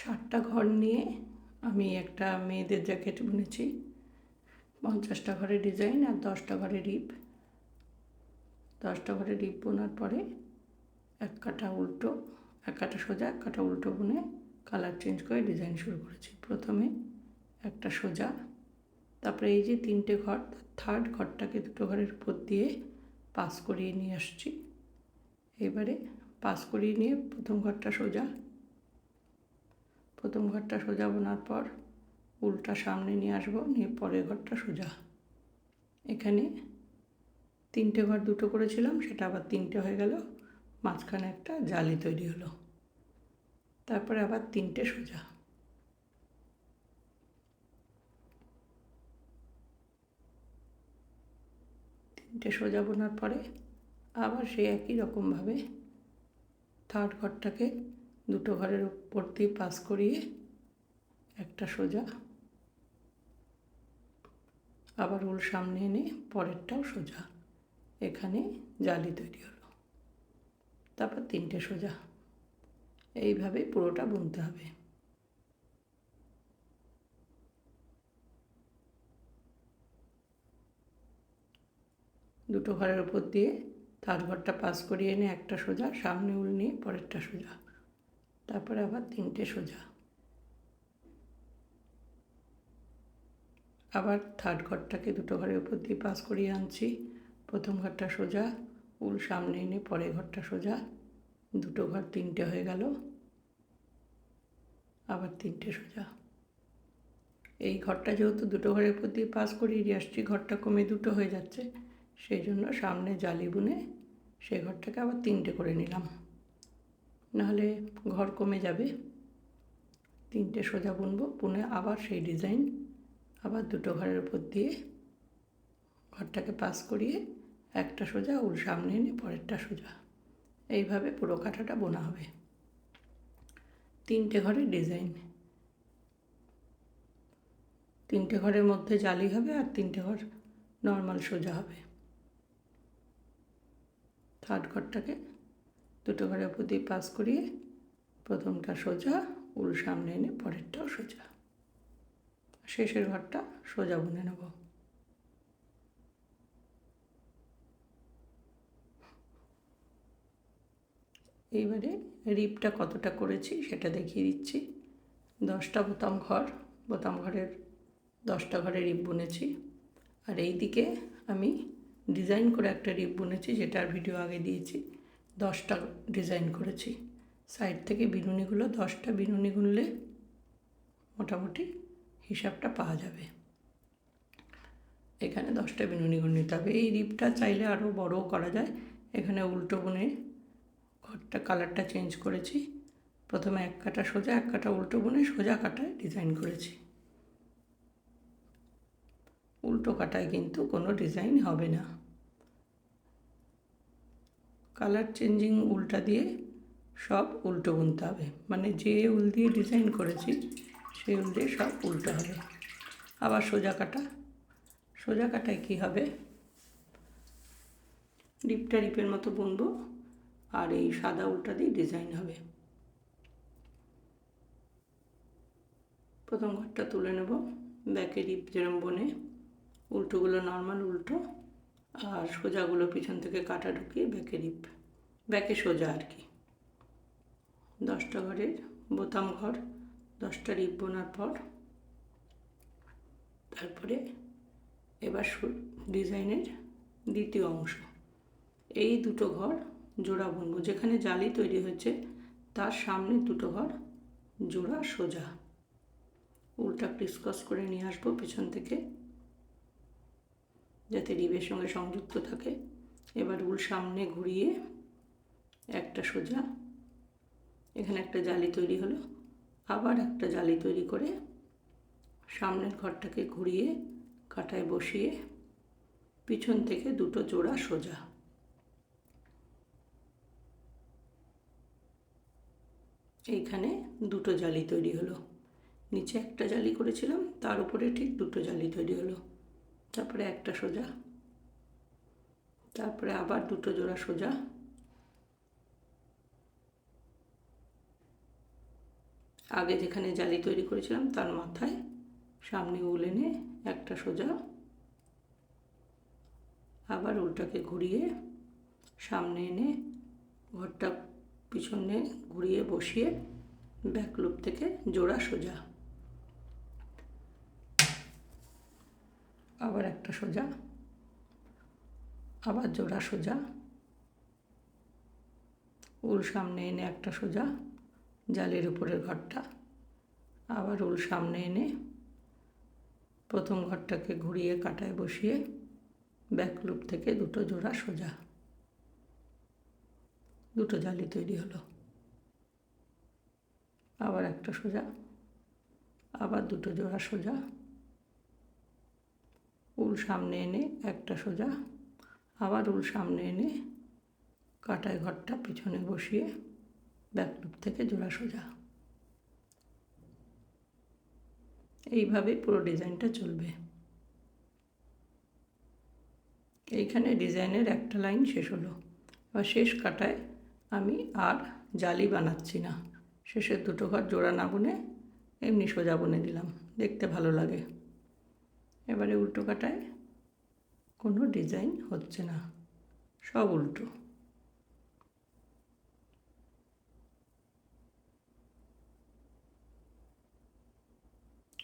ষাটটা ঘর নিয়ে আমি একটা মেয়েদের জ্যাকেট বুনেছি। পঞ্চাশটা ঘরে ডিজাইন আর দশটা ঘরে রিপ দশটা ঘরে রিপ বোনার পরে এক কাটা উল্টো, এক কাটা সোজা, এক কাটা উল্টো বুনে কালার চেঞ্জ করে ডিজাইন শুরু করেছি। প্রথমে একটা সোজা, তারপরে এই যে তিনটে ঘর থার্ড ঘরটাকে দুটো ঘরের উপর দিয়ে পাস করিয়ে নিয়ে আসছি। এবারে পাস করিয়ে নিয়ে প্রথম ঘরটা সোজা প্রথম ঘরটা সোজা বোনার পর উল্টা সামনে নিয়ে আসব, নিয়ে পরের ঘরটা সোজা। এখানে তিনটে ঘর দুটো করেছিলাম, সেটা আবার তিনটে হয়ে গেল, মাঝখানে একটা জালি তৈরি হলো। তারপরে আবার তিনটে সোজা। তিনটে সোজা বোনার পরে আবার সেই একই রকমভাবে থার্ড ঘরটাকে দুটো ঘরের উপর দিয়ে পাস করিয়ে একটা সোজা আবার উল সামনে এনে পরেরটাও সোজা। এখানে জালি তৈরি হলো। তারপর তিনটে সোজা। এইভাবেই পুরোটা বুনতে হবে। দুটো ঘরের উপর দিয়ে থার্ড ঘরটা পাস করিয়ে এনে একটা সোজা, সামনে উল নিয়ে পরেরটা সোজা। তারপরে আবার তিনটে সোজা। আবার থার্ড ঘরটাকে দুটো ঘরের উপর দিয়ে পাস করিয়ে আনছি। প্রথম ঘরটা সোজা, উল সামনে এনে পরের ঘরটা সোজা। দুটো ঘর তিনটে হয়ে গেল। আবার তিনটে সোজা। এই ঘরটা যেহেতু দুটো ঘরের উপর দিয়ে পাস করিয়ে দিয়ে আসছি, ঘরটা কমে দুটো হয়ে যাচ্ছে, সেই জন্য সামনে জালি বুনে সেই ঘরটাকে আবার তিনটে করে নিলাম। নাহলে ঘর কমে যাবে। তিনটে সোজা বুনবো, বুনে আবার সেই ডিজাইন আবার দুটো ঘরের উপর দিয়ে ঘরটাকে পাস করিয়ে একটা সোজা উল সামনে এনে পরেরটা সোজা। এইভাবে পুরো কাঁটাটা বোনা হবে। তিনটে ঘরের ডিজাইন। তিনটে ঘরের মধ্যে জালি হবে আর তিনটে ঘর নর্মাল সোজা হবে। থার্ড ঘরটাকে দুটো ঘরের উপর দিয়ে পাস করিয়ে প্রথমটা সোজা, উল সামনে এনে পরেরটাও সোজা। শেষের ঘরটা সোজা বুনে নেব। এইবারে রিপটা কতটা করেছি সেটা দেখিয়ে দিচ্ছি। দশটা বোতাম ঘর, বোতাম ঘরের দশটা ঘরে রিপ বুনেছি। আর এই দিকে আমি ডিজাইন করে একটা রিপ বুনেছি, যেটার ভিডিও আগে দিয়েছি। দশটা ডিজাইন করেছি। সাইড থেকে বিনুনিগুলো দশটা বিনুনি গুনলে মোটামুটি হিসাবটা পাওয়া যাবে। এখানে দশটা বিনুনি গুণ নিতে হবে। এই রিপটা চাইলে আরও বড়ও করা যায়। এখানে উল্টো বুনে ঘরটা, কালারটা চেঞ্জ করেছি। প্রথমে এক কাটা সোজা, এক কাটা উল্টো বুনে সোজা কাটায় ডিজাইন করেছি। উল্টো কাটায় কিন্তু কোনো ডিজাইন হবে না। কালার চেঞ্জিং উল্টা দিয়ে সব উল্টো বুনতে হবে। মানে যে উল দিয়ে ডিজাইন করেছি, সেই উল দিয়ে সব উল্টো হবে। আবার সোজা কাটা। সোজা কাটায় কী হবে? রিপটা রিপের মতো বুনবো আর এই সাদা উল্টা দিয়ে ডিজাইন হবে। প্রথম ঘরটা তুলে নেব। ব্যাকে রিপ যেরম বনে, উল্টোগুলো নর্মাল উল্টো। আর সোজাগুলো পিছন থেকে কাটা ঢুকিয়ে ব্যাকে রিপ ব্যাকে সোজা আর কি। দশটা ঘরের বোতাম ঘর, দশটা রিপ বোনার পর, তারপরে এবার ডিজাইনের দ্বিতীয় অংশ। এই দুটো ঘর জোড়া বুনবো। যেখানে জালি তৈরি হয়েছে, তার সামনে দুটো ঘর জোড়া সোজা। উল্টা ক্রিসক্রস করে নিয়ে আসব পিছন থেকে। যাতে রিবের সঙ্গে সংযুক্ত থাকে। এবার উল সামনে ঘুরিয়ে একটা সোজা এখানে একটা জালি তৈরি হলো। আবার একটা জালি তৈরি করে সামনের ঘরটাকে ঘুরিয়ে কাটায় বসিয়ে পিছন থেকে দুটো জোড়া সোজা। এইখানে দুটো জালি তৈরি হলো। নিচে একটা জালি করেছিলাম, তার উপরে ঠিক দুটো জালি তৈরি হলো। তারপরে একটা সোজা। তারপরে আবার দুটো জোড়া সোজা। আগে যেখানে জালি তৈরি করেছিলাম তার মাথায় সামনে উল এনে একটা সোজা। আবার উলটাকে ঘুরিয়ে সামনে এনে ঘরটা পিছনে ঘুরিয়ে বসিয়ে ব্যাক লুপ থেকে জোড়া সোজা। আবার একটা সোজা, আবার জোড়া সোজা, উল সামনে এনে একটা সোজা, জালের উপরের ঘরটা, আবার উল সামনে এনে প্রথম ঘরটাকে ঘুরিয়ে, কাটায়, বসিয়ে ব্যাক লুপ থেকে দুটো জোড়া সোজা। দুটো জালি তৈরি হলো। আবার একটা সোজা, আবার দুটো জোড়া সোজা উল সামনে এনে একটা সোজা, আবার উল সামনে এনে কাটায় ঘরটা, পিছনে বসিয়ে ব্যাক লুপ থেকে জোড়া সোজা। এইভাবে পুরো ডিজাইনটা চলবে। এইখানে ডিজাইনের একটা লাইন শেষ হলো। এবার শেষ কাটায় আমি আর জালি বানাচ্ছি না। শেষের দুটো ঘর জোড়া না বুনে এমনি সোজা বুনে দিলাম। দেখতে ভালো লাগে। এবারে উল্টো কাটায়। কোনো ডিজাইন হচ্ছে না। সব উল্টো।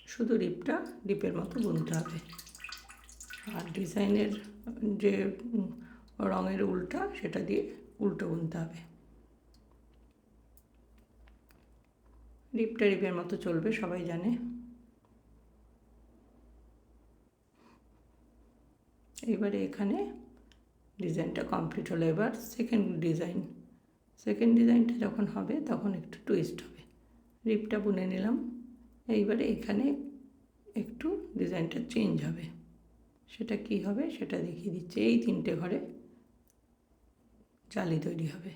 শুধু রিপটা রিপের মতো বুনতে হবে। আর ডিজাইনের যে রঙের উল্টা সেটা দিয়ে উল্টো বুনতে হবে। রিপটা রিপের মতো চলবে, সবাই জানে। এবারে এখানে ডিজাইনটা কমপ্লিট হলো। এবার সেকেন্ড ডিজাইন সেকেন্ড ডিজাইনটা যখন হবে, তখন একটু টুইস্ট হবে। রিপটা বুনে নিলাম। এইবারে এখানে একটু ডিজাইনটা চেঞ্জ হবে। সেটা কি হবে সেটা দেখিয়ে দিচ্ছে। এই তিনটে ঘরে জালি তৈরি হবে।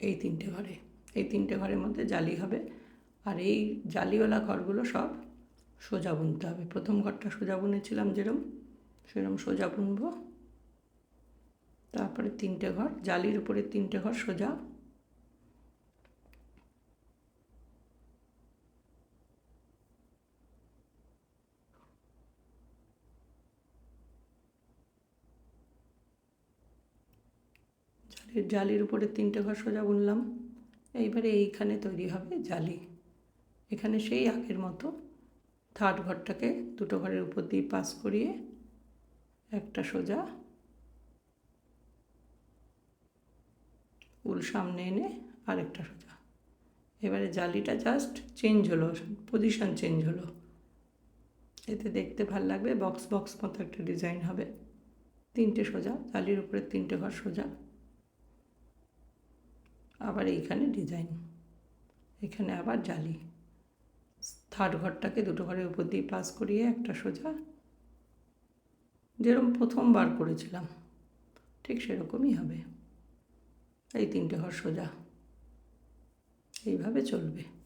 এই তিনটে ঘরে। এই তিনটে ঘরের মধ্যে জালি হবে। আর এই জালিওয়ালা ঘরগুলো সব সোজা বুনতে হবে। প্রথম ঘরটা সোজা বুনেছিলাম যেরম, সেরম সোজা বুনবো। তারপরে তিনটে ঘর, জালির উপরে তিনটে ঘর সোজা। জালির জালির উপরে তিনটে ঘর সোজা বুনলাম। এইবারে এইখানে তৈরি হবে জালি। এখানে সেই আগের মতো থার্ড ঘরটাকে দুটো ঘরের উপর দিয়ে পাস করিয়ে একটা সোজা উল সামনে এনে আরেকটা সোজা। এবারে জালিটা জাস্ট চেঞ্জ হলো পজিশন চেঞ্জ হলো। এতে দেখতে ভালো লাগবে বক্স বক্স মতো একটা ডিজাইন হবে। তিনটে সোজা, জালির উপরে তিনটে ঘর সোজা। আবার এইখানে ডিজাইন এখানে আবার জালি। থার্ড ঘরটাকে দুটো ঘরের উপর দিয়ে পাস করিয়ে একটা সোজা যেরকম প্রথমবার করেছিলাম, ঠিক সেরকমই হবে। এই তিনটে ঘর সোজা। এইভাবে চলবে।